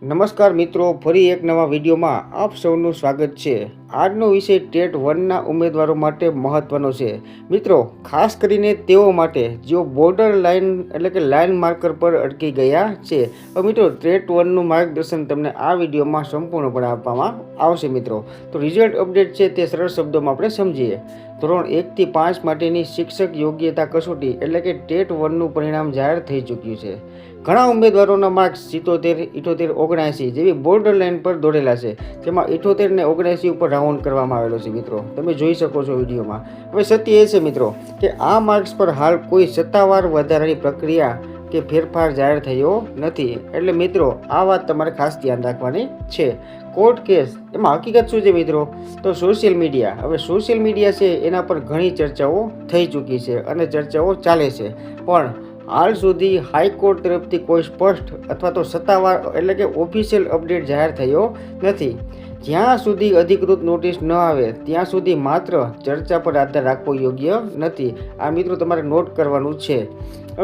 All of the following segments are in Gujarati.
નમસ્કાર મિત્રો, ફરી એક નવા વિડીયોમાં આપ સૌનું સ્વાગત છે. આજનો વિષય ટેટ વનના ઉમેદવારો માટે મહત્વનો છે. મિત્રો, ખાસ કરીને તેઓ માટે જેઓ બોર્ડર લાઇન એટલે કે લાઇન માર્કર પર અટકી ગયા છે. હવે મિત્રો, ટેટ વનનું માર્ગદર્શન તમને આ વિડીયોમાં સંપૂર્ણપણે આપવામાં આવશે મિત્રો. તો રિઝલ્ટ અપડેટ છે તે સરળ શબ્દોમાં આપણે સમજીએ. ધોરણ એકથી પાંચ માટેની શિક્ષક યોગ્યતા કસોટી એટલે કે ટેટ વનનું પરિણામ જાહેર થઈ ચૂક્યું છે. ઘણા ઉમેદવારોના માર્ક્સ સિત્તોતેર, ઇઠોતેર, ઓગણસી જેવી બોર્ડર લાઇન પર દોડેલા છે. જેમાં ઇઠોતેર ને ઓગણસી ઉપર રાઉન્ડ કરવામાં આવેલો છે મિત્રો. તમે જોઈ શકો છો વિડીયોમાં. હવે સત્ય એ છે મિત્રો કે આ માર્ક્સ પર હાલ કોઈ સત્તાવાર વધારાની પ્રક્રિયા કે ફેરફાર જાહેર થયો નથી. એટલે મિત્રો, આ વાત તમારે ખાસ ધ્યાન રાખવાની છે. કોર્ટ કેસ એમાં હકીકત શું છે મિત્રો? તો સોશિયલ મીડિયા હવે સોશિયલ મીડિયા છે, એના પર ઘણી ચર્ચાઓ થઈ ચૂકી છે અને ચર્ચાઓ ચાલે છે. પણ હાલ સુધી હાઈકોર્ટ તરફથી કોઈ સ્પષ્ટ અથવા તો સત્તાવાર એટલે કે ઓફિશિયલ અપડેટ જાહેર થયો નથી. જ્યાં સુધી અધિકૃત નોટિસ ન આવે, ત્યાં સુધી માત્ર ચર્ચા પર આધાર રાખવો યોગ્ય નથી. આ મિત્રો તમારે નોટ કરવાનું છે.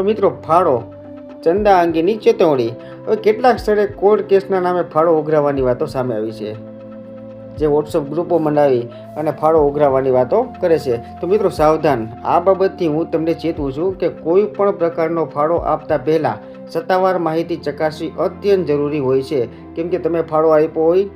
મિત્રો, ફાળો. ચંદા અંગેની ચેતવણી. હવે કેટલાક સ્થળે કોર્ટ કેસના નામે ફાળો ઉઘરાવવાની વાતો સામે આવી છે. જે વોટ્સઅપ ગ્રુપો બનાવી અને ફાળો ઉઘરાવવાની વાતો કરે છે. તો મિત્રો, સાવધાન. આ બાબતથી હું તમને ચેતવું છું કે કોઈ પણ પ્રકારનો ફાળો આપતા પહેલાં સત્તાવાર માહિતી ચકાસવી અત્યંત જરૂરી હોય છે. કેમ કે તમે ફાળો આપ્યો હોય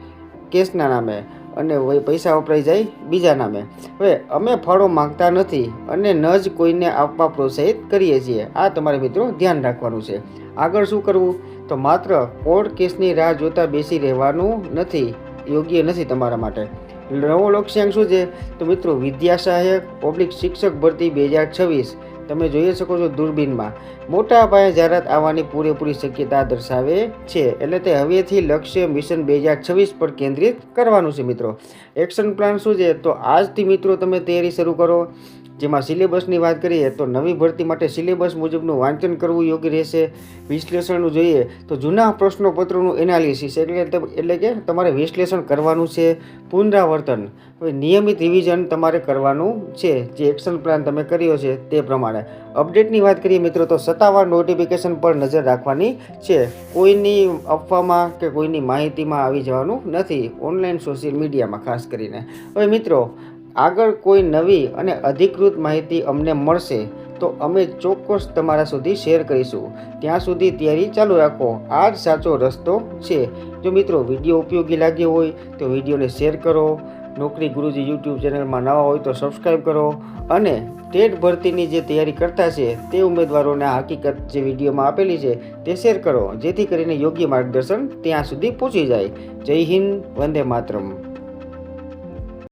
કેસના નામે અને પૈસા વપરાઈ જાય બીજા નામે. હવે અમે ફાળો માંગતા નથી અને ન જ કોઈને આપવા પ્રોત્સાહિત કરીએ છીએ. આ તમારે મિત્રો ધ્યાન રાખવાનું છે. આગળ શું કરવું? તો માત્ર કોર્ટ કેસની રાહ જોતા બેસી રહેવાનું નથી. યોગ્ય નથી તમારા માટે. નવો લક્ષ્યાંક શું છે? તો મિત્રો વિદ્યા સહાયક પબ્લિક શિક્ષક ભરતી બે હજાર છવ્વીસ. તમે જોઈ શકો છો દૂરબીનમાં. મોટા પાયે જાહેરાત આવવાની પૂરેપૂરી શક્યતા દર્શાવે છે. એટલે તે હવેથી લક્ષ્ય મિશન બે હજાર છવ્વીસ પર કેન્દ્રિત કરવાનું છે મિત્રો. એક્શન પ્લાન શું છે? તો આજથી મિત્રો તમે તૈયારી શરૂ કરો. જેમાં સિલેબસની વાત કરીએ તો નવી ભરતી માટે સિલેબસ મુજબનું વાંચન કરવું યોગ્ય રહેશે. વિશ્લેષણનું જોઈએ તો જૂના પ્રશ્નોપત્રોનું એનાલિસિસ એટલે એટલે કે તમારે વિશ્લેષણ કરવાનું છે, પુનરાવર્તન. હવે નિયમિત રિવિઝન તમારે કરવાનું છે, જે એક્શન પ્લાન તમે કર્યો છે તે પ્રમાણે. અપડેટની વાત કરીએ મિત્રો તો સત્તાવાર નોટિફિકેશન પર નજર રાખવાની છે. કોઈની અફવામાં કે કોઈની માહિતીમાં આવી જવાનું નથી. ઓનલાઈન સોશિયલ મીડિયામાં ખાસ કરીને. હવે મિત્રો આગળ કોઈ નવી અને અધિકૃત માહિતી અમને મળશે, તો અમે ચોક્કસ તમારા સુધી શેર કરીશું. ત્યાં સુધી તૈયારી ચાલુ રાખો. આ જ સાચો રસ્તો છે. જો મિત્રો વીડિયો ઉપયોગી લાગ્યો હોય, તો વિડીયોને શેર કરો. નોકરી ગુરુજી યુટ્યુબ ચેનલમાં નવા હોય તો સબસ્ક્રાઈબ કરો. અને ટેટ ભરતીની જે તૈયારી કરતા છે, તે ઉમેદવારોને આ હકીકત જે વિડીયોમાં આપેલી છે, તે શેર કરો. જેથી કરીને યોગ્ય માર્ગદર્શન ત્યાં સુધી પહોંચી જાય. જય હિન્દ, વંદે માતરમ.